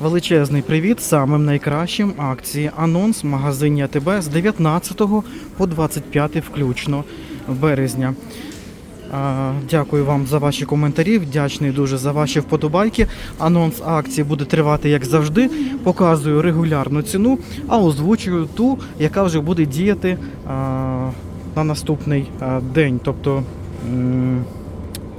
Величезний привіт самим найкращим акції анонс в магазині АТБ з 19 по 25 включно березня. Дякую вам за ваші коментарі. Вдячний дуже за ваші вподобайки. Анонс акції буде тривати як завжди. Показую регулярну ціну, а озвучую ту, яка вже буде діяти на наступний день. Тобто.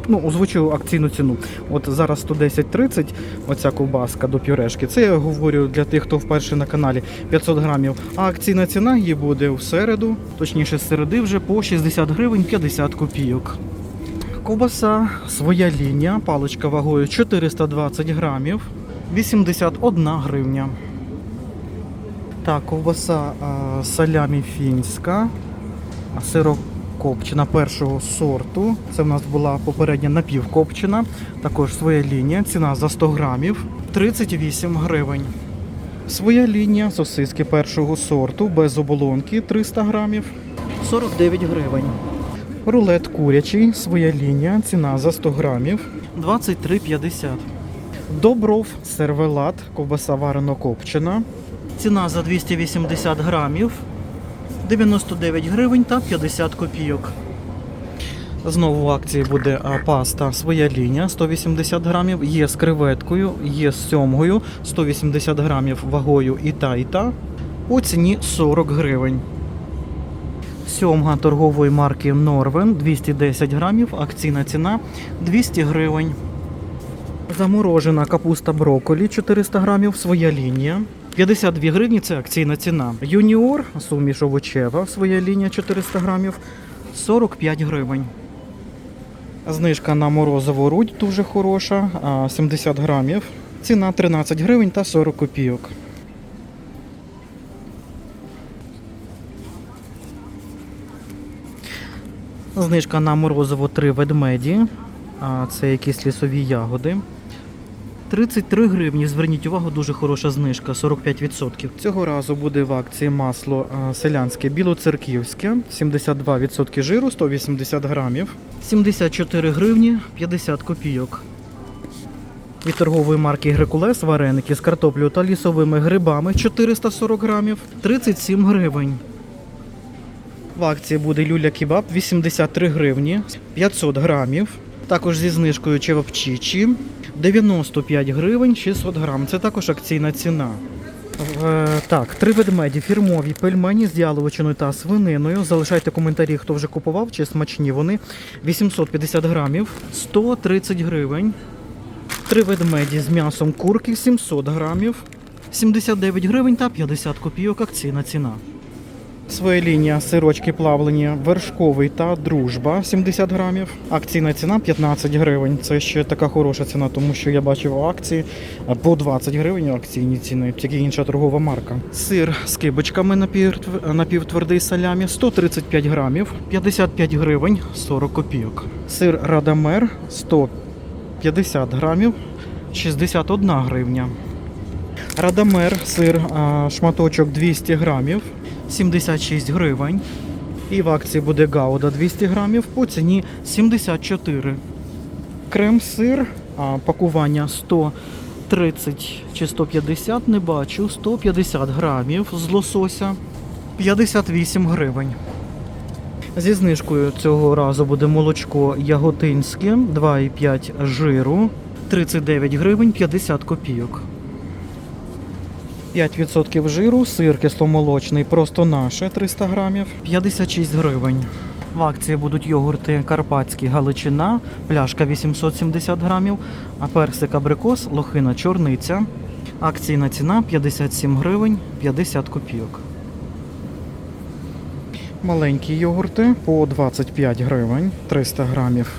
Ну, озвучую акційну ціну. От зараз 110.30 оця ковбаска до пюрешки. Це я говорю для тих, хто вперше на каналі 500 грамів. А акційна ціна її буде в середу, точніше з середи вже по 60 гривень 50 копійок. Ковбаса, своя лінія, паличка вагою 420 грамів, 81 гривня. Так, ковбаса а, салямі фінська, а, сирокопчена першого сорту. Це в нас була попередня напівкопчена. Також своя лінія. Ціна за 100 грамів 38 гривень. Своя лінія сосиски першого сорту без оболонки 300 грамів 49 гривень. Рулет курячий, своя лінія, ціна за 100 грамів 23,50. Добров сервелат, ковбаса варено копчена. Ціна за 280 грамів 99 гривень та 50 копійок. Знову в акції буде паста своя лінія 180 грамів. Є з креветкою, є з сьомгою 180 грамів вагою і та, і та. У ціні 40 гривень. Сьомга торгової марки Норвен 210 грамів, акційна ціна 200 гривень. Заморожена капуста брокколі 400 грамів, своя лінія. 52 гривні це акційна ціна. Юніор, суміш овочева, своя лінія 400 грамів, 45 гривень. Знижка на морозову рудь дуже хороша, 70 грамів. Ціна 13 гривень та 40 копійок. Знижка на морозиво 3 ведмеді. Це якісь лісові ягоди. 33 гривні. Зверніть увагу, дуже хороша знижка, 45%. Цього разу буде в акції масло селянське білоцерківське, 72% жиру, 180 грамів, 74 гривні 50 копійок. Від торгової марки Грекулес вареники з картоплею та лісовими грибами 440 грамів, 37 гривень. В акції буде люля кебаб 83 гривні 500 грамів. Також зі знижкою чевапчичі 95 гривень 600 грам. Це також акційна ціна. Е, так, три ведмеді фірмові пельмені з яловичиною та свининою. Залишайте коментарі, хто вже купував, чи смачні вони. 850 грамів, 130 гривень. Три ведмеді з м'ясом курки 700 грамів, 79 гривень та 50 копійок акційна ціна. Своя лінія сирочки плавлені, вершковий та дружба 70 грамів. Акційна ціна 15 гривень. Це ще така хороша ціна, тому що я бачив акції по 20 гривень акційні ціни, тільки інша торгова марка. Сир з кибочками напівтв- напівтвердий салямі 135 грамів, 55 гривень 40 копійок. Сир Радамер 150 грамів, 61 гривня. Радамер, сир, шматочок 200 грамів, 76 гривень. І в акції буде гауда 200 грамів по ціні 74. Крем-сир, пакування 130 чи 150, не бачу, 150 грамів з лосося, 58 гривень. Зі знижкою цього разу буде молочко яготинське, 2,5 жиру, 39 гривень 50 копійок. 5% жиру, сир кисломолочний, просто наше 300 грамів, 56 гривень. В акції будуть йогурти Карпатський Галичина, пляшка 870 грамів, а персик абрикос, лохина чорниця. Акційна ціна 57 гривень 50 копійок. Маленькі йогурти по 25 гривень 300 грамів.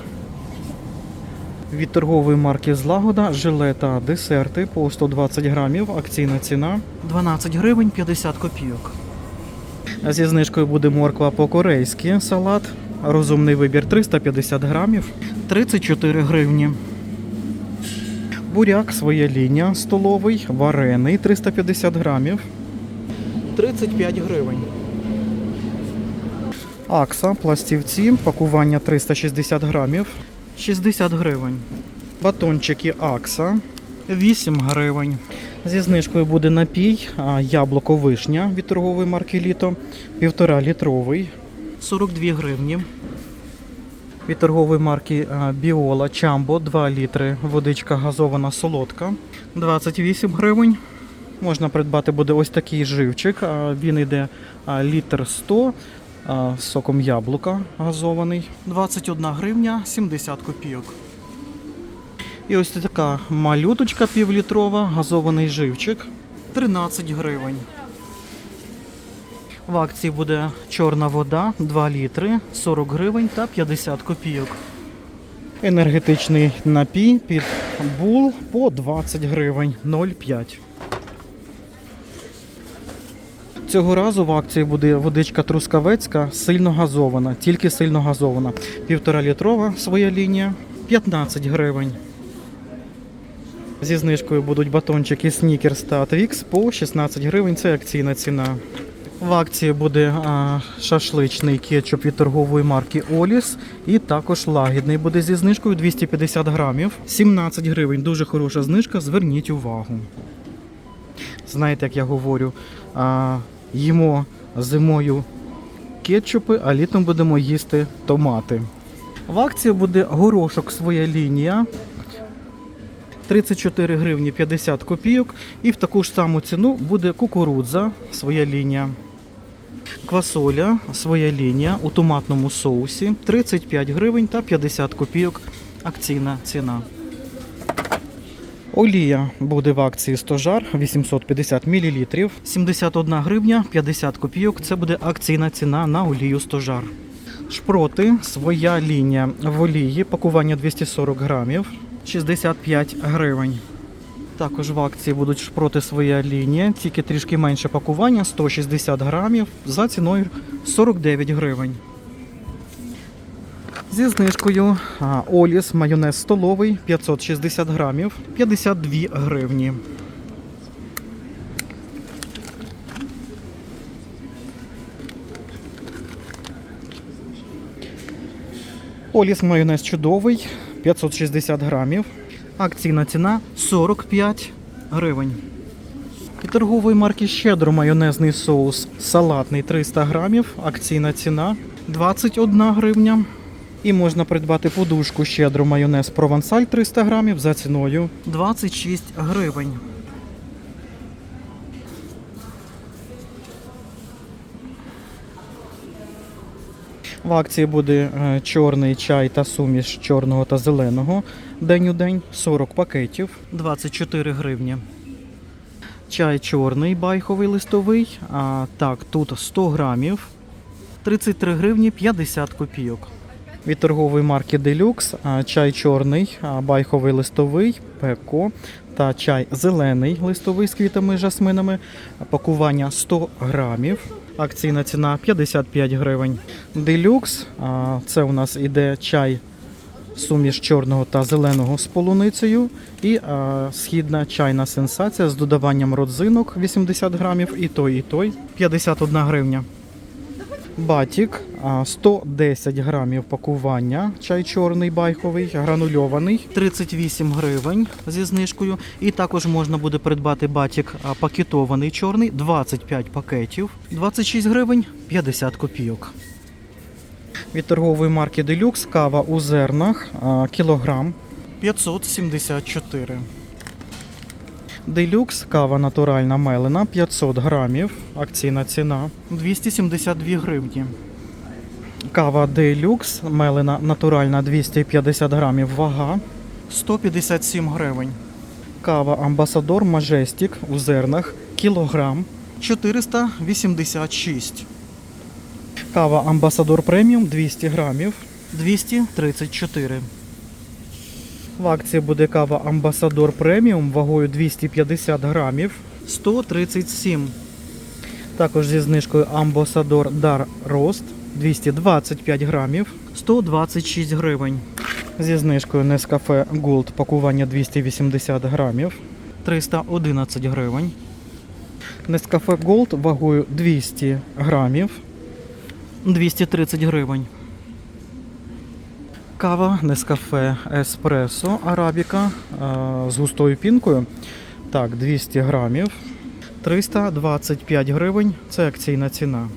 Від торгової марки Злагода желе та десерти по 120 грамів. Акційна ціна 12 гривень 50 копійок. Зі знижкою буде морква по-корейськи салат. Розумний вибір 350 грамів 34 гривні. Буряк своя лінія столовий, варений 350 грамів 35 гривень. Акса, пластівці, пакування 360 грамів, 60 гривень. Батончики Акса 8 гривень. Зі знижкою буде напій яблуко вишня від торгової марки Літо, півтора літровий, 42 гривні. Від торгової марки Біола Чамбо 2 літри, водичка газована солодка, 28 гривень. Можна придбати буде ось такий живчик. Він йде літр 100 а, з соком яблука газований. 21 гривня 70 копійок. І ось така малюточка півлітрова, газований живчик 13 гривень. В акції буде чорна вода 2 літри 40 гривень та 50 копійок. Енергетичний напій під бул по 20 гривень 0,5. Цього разу в акції буде водичка трускавецька, сильно газована, тільки сильно газована. Півтора літрова своя лінія 15 гривень. Зі знижкою будуть батончики Snickers та Twix по 16 гривень. Це акційна ціна. В акції буде а, шашличний кетчуп від торгової марки Оліс. І також лагідний буде зі знижкою 250 грамів. 17 гривень. Дуже хороша знижка. Зверніть увагу. Знаєте, як я говорю, а, їмо зимою кетчупи, а літом будемо їсти томати. В акції буде горошок своя лінія. 34 гривні 50 копійок. І в таку ж саму ціну буде кукурудза, своя лінія. Квасоля, своя лінія у томатному соусі 35 гривень та 50 копійок. Акційна ціна. Олія буде в акції стожар 850 мл. 71 гривня 50 копійок. Це буде акційна ціна на олію стожар. Шпроти, своя лінія в олії, пакування 240 грамів, 65 гривень. Також в акції будуть шпроти своя лінія, тільки трішки менше пакування, 160 грамів за ціною 49 гривень. Зі знижкою Оліс майонез столовий 560 грамів, 52 гривні. Оліс майонез чудовий 560 грамів. Акційна ціна 45 гривень. І торгової марки Щедро майонезний соус салатний 300 грамів. Акційна ціна 21 гривня. І можна придбати подушку Щедро майонез провансаль 300 грамів за ціною 26 гривень. В акції буде е, чорний чай та суміш чорного та зеленого день у день 40 пакетів 24 гривні. Чай чорний байховий листовий. А, так, тут 100 грамів 33 гривні 50 копійок. Від торгової марки Deluxe чай чорний, байховий листовий, пеко та чай зелений листовий з квітами і жасминами. Пакування 100 грамів. Акційна ціна 55 гривень. А, це у нас іде чай суміш чорного та зеленого з полуницею і а, східна чайна сенсація з додаванням родзинок 80 грамів і той, і той 51 гривня. Батік а, 110 грамів пакування, чай чорний байховий, гранульований, 38 гривень зі знижкою. І також можна буде придбати батік пакетований чорний, 25 пакетів, 26 гривень 50 копійок. Від торгової марки Deluxe кава у зернах кілограм 574. Делюкс кава натуральна мелена 500 грамів. Акційна ціна 272 гривні. Кава Делюкс мелена натуральна 250 грамів. Вага 157 гривень. Кава Амбасадор Мажестік у зернах кілограм 486. Кава Амбасадор Преміум 200 грамів 234. В акції буде кава Амбасадор Преміум вагою 250 грамів 137. Також зі знижкою Амбасадор Дар Рост 225 грамів 126 гривень. Зі знижкою Nescafe Gold пакування 280 грамів 311 гривень. Nescafe Gold вагою 200 грамів 230 гривень. Кава Нескафе Еспресо Арабіка е, з густою пінкою Так, 200 грамів. 325 гривень. Це акційна ціна.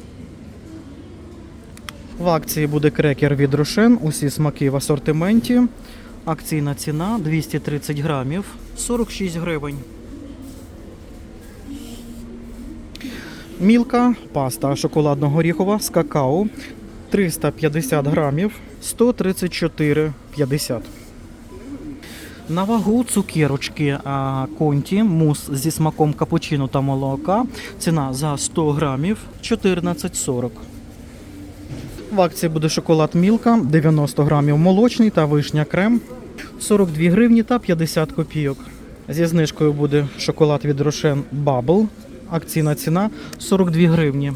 В акції буде крекер від Рошен. Усі смаки в асортименті. Акційна ціна 230 грамів, 46 гривень. Мілка, паста шоколадно-горіхова з какао 350 грамів, 134,50. На вагу цукерочки конті, мус зі смаком капучино та молока. Ціна за 100 грамів 14,40. В акції буде шоколад Мілка, 90 грамів молочний та вишня крем, 42 гривні та 50 копійок. Зі знижкою буде шоколад від Рошен Bubble. Акційна ціна 42 гривні.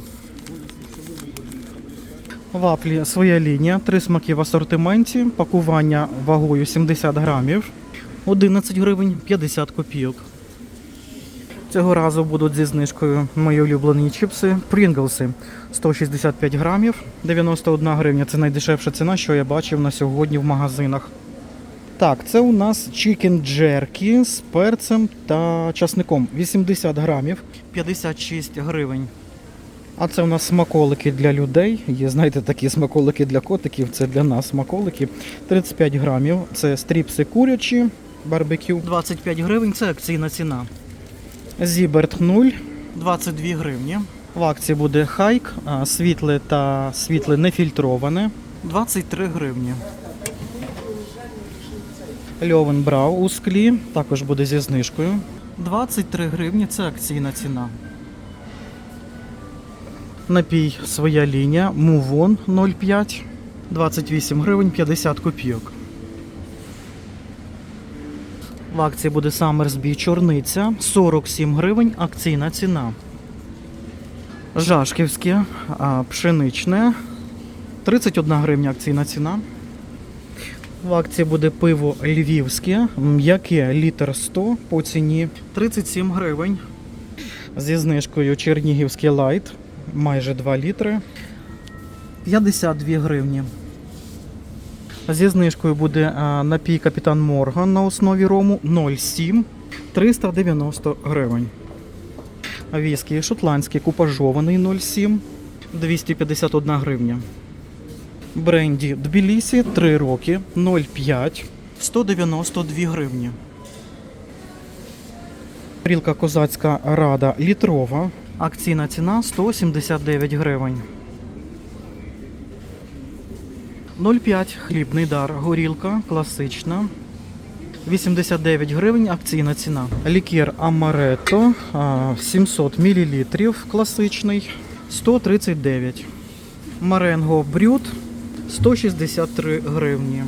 Вафлі своя лінія, три смаки в асортименті, пакування вагою 70 грамів, 11 гривень 50 копійок. Цього разу будуть зі знижкою мої улюблені чіпси Прінглси 165 грамів, 91 гривня. Це найдешевша ціна, що я бачив на сьогодні в магазинах. Так, це у нас чікен джеркі з перцем та часником 80 грамів, 56 гривень. А це у нас смаколики для людей. Є, знаєте, такі смаколики для котиків, це для нас смаколики. 35 грамів. Це стріпси курячі, барбекю. 25 гривень це акційна ціна. Зіберт 0, 22 гривні. В акції буде хайк, світле та світле нефільтроване. 23 гривні. Льовен Брау у склі також буде зі знижкою. 23 гривні це акційна ціна. Напій своя лінія, Мувон 0,5, 28 гривень 50 копійок. В акції буде Саммерсбі чорниця 47 гривень акційна ціна. Жашківське пшеничне 31 гривня акційна ціна. В акції буде пиво львівське, м'яке літр 100 по ціні 37 гривень. Зі знижкою Чернігівський лайт майже 2 літри 52 гривні. Зі знижкою буде напій Капітан Морган на основі рому 0,7 390 гривень. Віскі шотландський купажований 0,7 251 гривня. Бренді Тбілісі 3 роки 0,5 192 гривні. Рілка козацька рада літрова. Акційна ціна 179 гривень. 0,5 хлібний дар. Горілка класична. 89 гривень акційна ціна. Лікер Амаретто 700 мл класичний 139. Маренго Брют 163 гривні.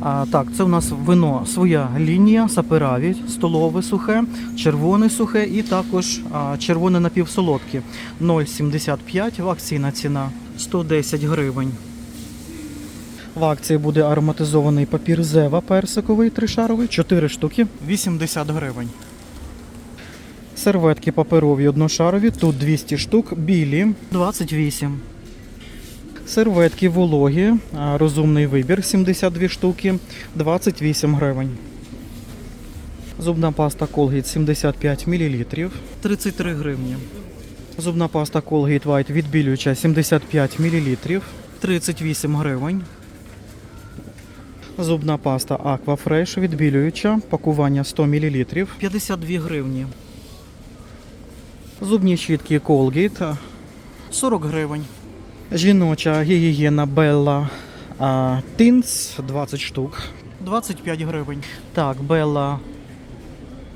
А, так, це у нас вино своя лінія, сапераві, столове сухе, червоне сухе і також а, червоне напівсолодке 0,75 в акційна ціна 110 гривень. В акції буде ароматизований папір Зева персиковий тришаровий, 4 штуки, 80 гривень. Серветки паперові одношарові, тут 200 штук, білі 28. Серветки вологі, розумний вибір 72 штуки, 28 гривень. Зубна паста Colgate 75 мл, 33 гривні. Зубна паста Colgate White відбілююча 75 мл, 38 гривень. Зубна паста Aqua Fresh відбілююча, пакування 100 мл, 52 гривні. Зубні щітки Colgate 40 гривень. Жіноча гігієна Bella а, Teens 20 штук. 25 гривень. Так, Bella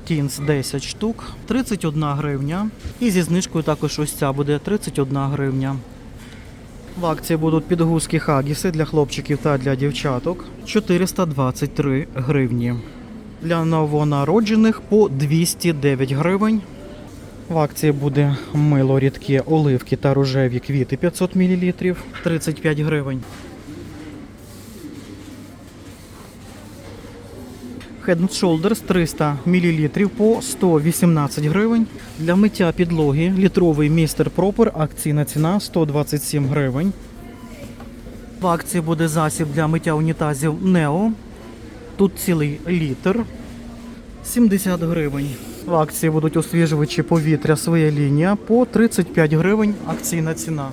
Teens 10 штук, 31 гривня. І зі знижкою також ось ця буде 31 гривня. В акції будуть підгузки хагіси для хлопчиків та для дівчаток 423 гривні. Для новонароджених по 209 гривень. В акції буде мило рідке оливки та рожеві квіти 500 мл 35 гривень. Head Shoulders 300 мл по 118 гривень. Для миття підлоги літровий містер Пропер. Акційна ціна 127 гривень. В акції буде засіб для миття унітазів Neo. Тут цілий літр. 70 гривень. В акції будуть освіжувачі повітря своя лінія по 35 гривень акційна ціна.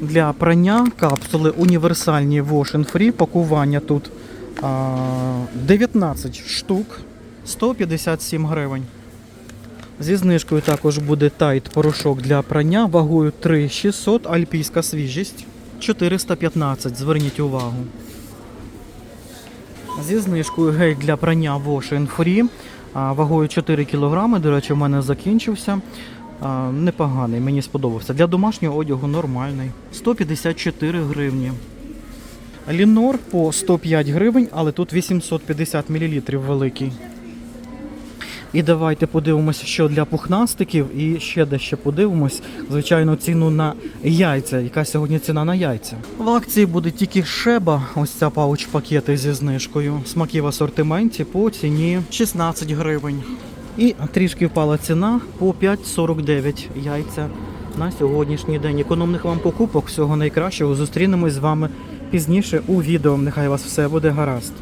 Для прання капсули універсальні Wash Free. Пакування тут 19 штук 157 гривень. Зі знижкою також буде тайт порошок для прання вагою 3600, альпійська свіжість 415. Зверніть увагу. Зі знижкою гель для прання Wash Free вагою 4 кг. До речі, в мене закінчився. Непоганий, мені сподобався. Для домашнього одягу нормальний. 154 гривні. Лінор по 105 гривень, але тут 850 мл великий. І давайте подивимося, що для пухнастиків, і ще дещо подивимось. Звичайно, ціну на яйця. Яка сьогодні ціна на яйця? В акції буде тільки шеба, ось ця пауч пакети зі знижкою. Смаки в асортименті по ціні 16 гривень. І трішки впала ціна по 5,49 яйця на сьогоднішній день. Економних вам покупок, всього найкращого. Зустрінемось з вами пізніше у відео. Нехай вас все буде гаразд.